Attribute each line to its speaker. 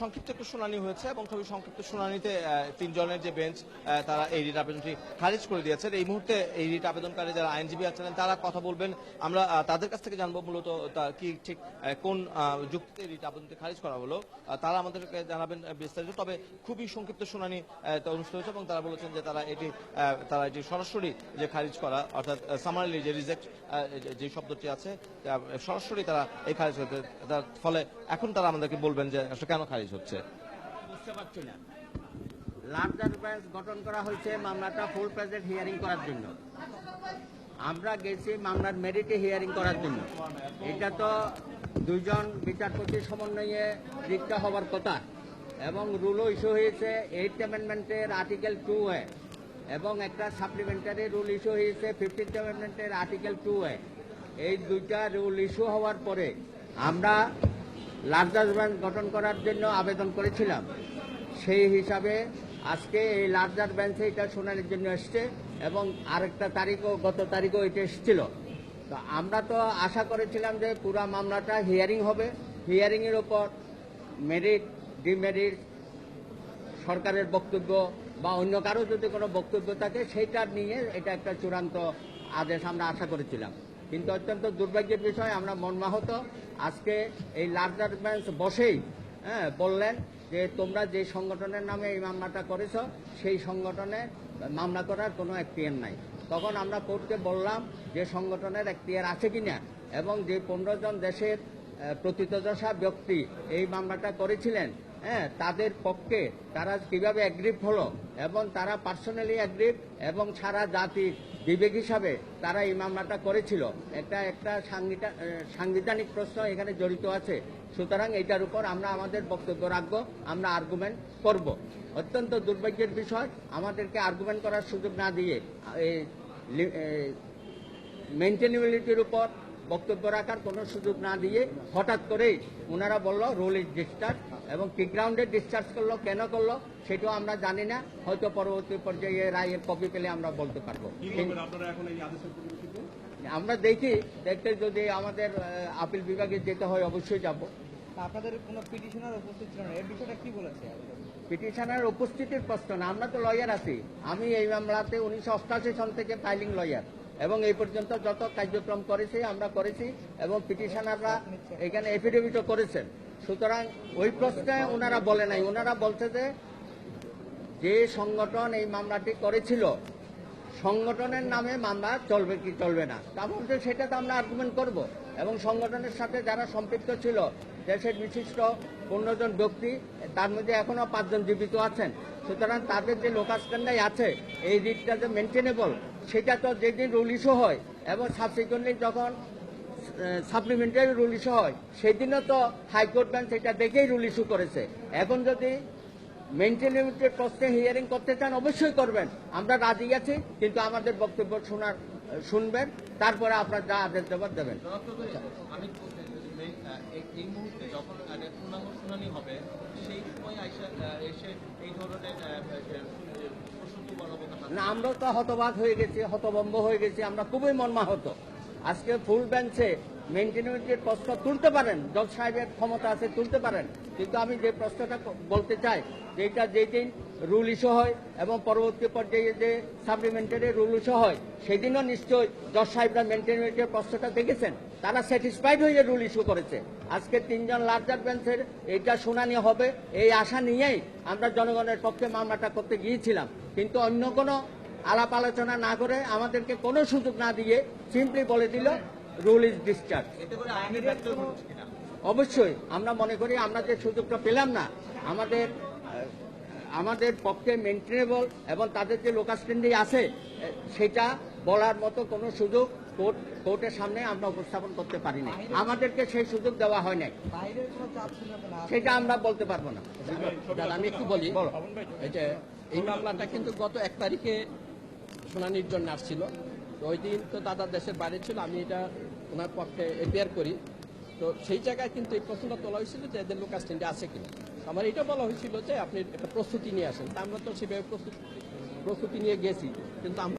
Speaker 1: সংক্ষিপ্ত একটু শুনানি হয়েছে এবং খুবই সংক্ষিপ্ত শুনানিতে তিনজনের যে বেঞ্চ তারা এই রিট আবেদনটি খারিজ করে দিয়েছেন। এই মুহূর্তে এই রিট আবেদনকারী যারা আইনজীবী আছেন, তারা কথা বলবেন। আমরা তাদের কাছ থেকে জানব মূলত কি ঠিক কোন যুক্তিতে রিট আবেদনটি খারিজ করা হলো। তারা আমাদেরকে জানাবেন বিস্তারিত। তবে খুবই সংক্ষিপ্ত শুনানি অনুষ্ঠিত হয়েছে এবং তারা বলেছেন যে তারা এটি তারা এটি সরাসরি যে খারিজ করা, অর্থাৎ সামারলি যে রিজেক্ট যে শব্দটি আছে সরাসরি তারা এই খারিজ তার ফলে এখন তারা আমাদেরকে বলবেন যে কেন খারিজ হচ্ছে।
Speaker 2: লার্জার ব্রাঞ্চ গঠন করা হয়েছে মামলাটা ফুল প্রেজেন্ট হিয়ারিং করার জন্য। আমরা গেছি মামলার মেরিটে হিয়ারিং করার জন্য। এটা তো দুইজন বিচারপতি সমন্বয়ে রিক্তা হওয়ার কথা। এবং রুলও ইস্যু হয়েছে এইট অ্যামেন্ডমেন্টের আর্টিকেল টু এ। এবং একটা সাপ্লিমেন্টারি রুল ইস্যু হয়েছে ফিফটিন্থ অ্যামেন্ডমেন্টের আর্টিকেল টু এ। এই দুইটা রুল ইস্যু হওয়ার পরে আমরা লার্জার ব্রাঞ্চ গঠন করার জন্য আবেদন করেছিলাম। সেই হিসাবে আজকে এই লার্জার বেঞ্চে এটা শুনানির জন্য এসছে এবং আরেকটা তারিখও, গত তারিখও এটা এসেছিল। তো আমরা তো আশা করেছিলাম যে পুরো মামলাটা হিয়ারিং হবে। হিয়ারিংয়ের ওপর মেরিট, ডিমেরিট, সরকারের বক্তব্য বা অন্য কারও যদি কোনো বক্তব্য থাকে সেইটা নিয়ে এটা একটা চূড়ান্ত আদেশ আমরা আশা করেছিলাম। কিন্তু অত্যন্ত দুর্ভাগ্যের বিষয়, আমরা মর্মাহত আজকে এই লার্জার বেঞ্চ বসেই হ্যাঁ বললেন যে তোমরা যে সংগঠনের নামে এই মামলাটা করেছ, সেই সংগঠনে মামলা করার কোনো এখতিয়ার নাই। তখন আমরা কোর্টকে বললাম যে সংগঠনের এখতিয়ার আছে কিনা, এবং যে পনেরো জন দেশের প্রতিতদশা ব্যক্তি এই মামলাটা করেছিলেন হ্যাঁ তাদের পক্ষে তারা কীভাবে অ্যাগ্রিভ হলো এবং তারা পার্সোনালি অ্যাগ্রিভ এবং সারা জাতির বিবেক হিসাবে তারা এই মামলাটা করেছিল। এটা একটা সাংবিধা- সাংবিধানিক প্রশ্ন এখানে জড়িত আছে। সুতরাং এটার উপর আমরা আমাদের বক্তব্য রাখব, আমরা আর্গুমেন্ট করব। অত্যন্ত দুর্ভাগ্যের বিষয়, আমাদেরকে আর্গুমেন্ট করার সুযোগ না দিয়ে মেনটেনেবিলিটির উপর বক্তব্য রাখার কোনো সুযোগ না দিয়ে হঠাৎ করেই ওনারা বলল রোল ইজ ডিসচার্জ এবং কি গ্রাউন্ডে ডিসচার্জ করল। কেন করল? সেটাও আমরা জানি না। হয়তো পরবর্তী পর্যায়ে রায়ের কপি পেলে আমরা বলতে পারব।
Speaker 3: এই
Speaker 2: আমরা দেখি। দেখতে যদি আমাদের আপিল বিভাগে যেতে হয় অবশ্যই যাব।
Speaker 4: আপনাদের কোনো পিটিশনার উপস্থিত ছিল না? এর বিষয়টা কি বলেছে?
Speaker 2: পিটিশনের উপস্থিতির প্রশ্ন না। আমরা তো লয়ার আছি। আমি এই মামলাতে উনিশশো অষ্টাশি সন থেকে ফাইলিং লয়ার এবং এই পর্যন্ত যত কার্যক্রম করেছি, আমরা করেছি এবং পিটিশনাররা এখানে এফিডেভিটও করেছেন। সুতরাং ওই প্রশ্নে ওনারা বলে নাই। ওনারা বলছে যে যে সংগঠন এই মামলাটি করেছিল, সংগঠনের নামে মামলা চলবে কি চলবে না? তা বলতে সেটা তো আমরা আর্গুমেন্ট করব। এবং সংগঠনের সাথে যারা সম্পৃক্ত ছিল, দেশের বিশিষ্ট পনেরো জন ব্যক্তি, তার মধ্যে এখনও পাঁচজন জীবিত আছেন। সুতরাং তাদের যে লোকাল স্ট্যান্ডার্ড আছে, এই রিটটা যে মেনটেনেবল সেটা তো যেদিন রুল ইস্যু হয় এবং সাবসিকুয়েন্টলি যখন সাপ্লিমেন্টারি রুল ইস্যু হয়, সেদিনও তো হাইকোর্ট বেঞ্চ এটা দেখেই রুল ইস্যু করেছে। এখন যদি মেনটেনেবিলিটির প্রশ্নে হিয়ারিং করতে চান, অবশ্যই করবেন। আমরা রাজি আছি, কিন্তু আমাদের বক্তব্য শোনার শুনবেন, তারপরে আপনার যা আদেশ দেবার দেবেন।
Speaker 5: এই- মুহূর্তে যখন মানে পূর্ণাঙ্গ শুনানি হবে, সেই সময় এসে এই ধরনের
Speaker 2: না আমরা তো হতবাক হয়ে গেছি হতভম্ব হয়ে গেছি, আমরা খুবই মর্মাহত। আজকে ফুল বেঞ্চে মেনটেনেবিলিটির প্রশ্ন তুলতে পারেন, জজ সাহেবের ক্ষমতা আছে, তুলতে পারেন। কিন্তু আমি যে প্রশ্নটা বলতে চাই যে এটা যেই দিন রুল ইস্যু হয় এবং পরবর্তী পর্যায়ে যে সাপ্লিমেন্টারি রুল ইস্যু হয়, সেদিনও নিশ্চয়ই জজ সাহেবরা মেনটেনেবিলিটির প্রশ্নটা দেখেছেন? তারা স্যাটিসফাইড হয়ে রুল ইস্যু করেছে। আজকে তিনজন লার্জার বেঞ্চের এইটা শুনানি হবে, এই আশা নিয়েই আমরা জনগণের পক্ষে মামলাটা করতে গিয়েছিলাম। কিন্তু অন্য কোনো আলাপ আলোচনা না করে আমাদেরকে কোনো সুযোগ না দিয়ে সিম্পলি বলে দিল, রুল ইজ ডিসচার্জ অবশ্যই আমরা মনে করি আমরা যে সুযোগটা পেলাম না আমাদের আমাদের পক্ষে মেনটেনেবল এবং তাদের যে লোকাল স্ট্যান্ডিং আছে সেটা বলার মতো কোনো সুযোগ কোর্ট কোর্টের সামনে আমরা উপস্থাপন করতে পারি না আমাদেরকে সেই সুযোগ দেওয়া হয় নাই। সেটা আমরা বলতে পারব না।
Speaker 6: আমি একটু বলি এই যে এই মামলাটা কিন্তু গত এক তারিখে শুনানির জন্য আসছিল। তো ওই দিন তো দাদা দেশের বাইরে ছিল আমি এটা ওনার পক্ষে এপিয়ার করি। তো সেই জায়গায় কিন্তু এই প্রশ্নটা তোলা হয়েছিল যে এদের লোক স্ট্যান্ডে আছে কিনা। আমার এটা বলা হয়েছিল যে আপনি একটা প্রস্তুতি নিয়ে আসেন। তা আমরা তো সেভাবে প্রস্তুতি প্রস্তুতি নিয়ে গেছি। কিন্তু আমরা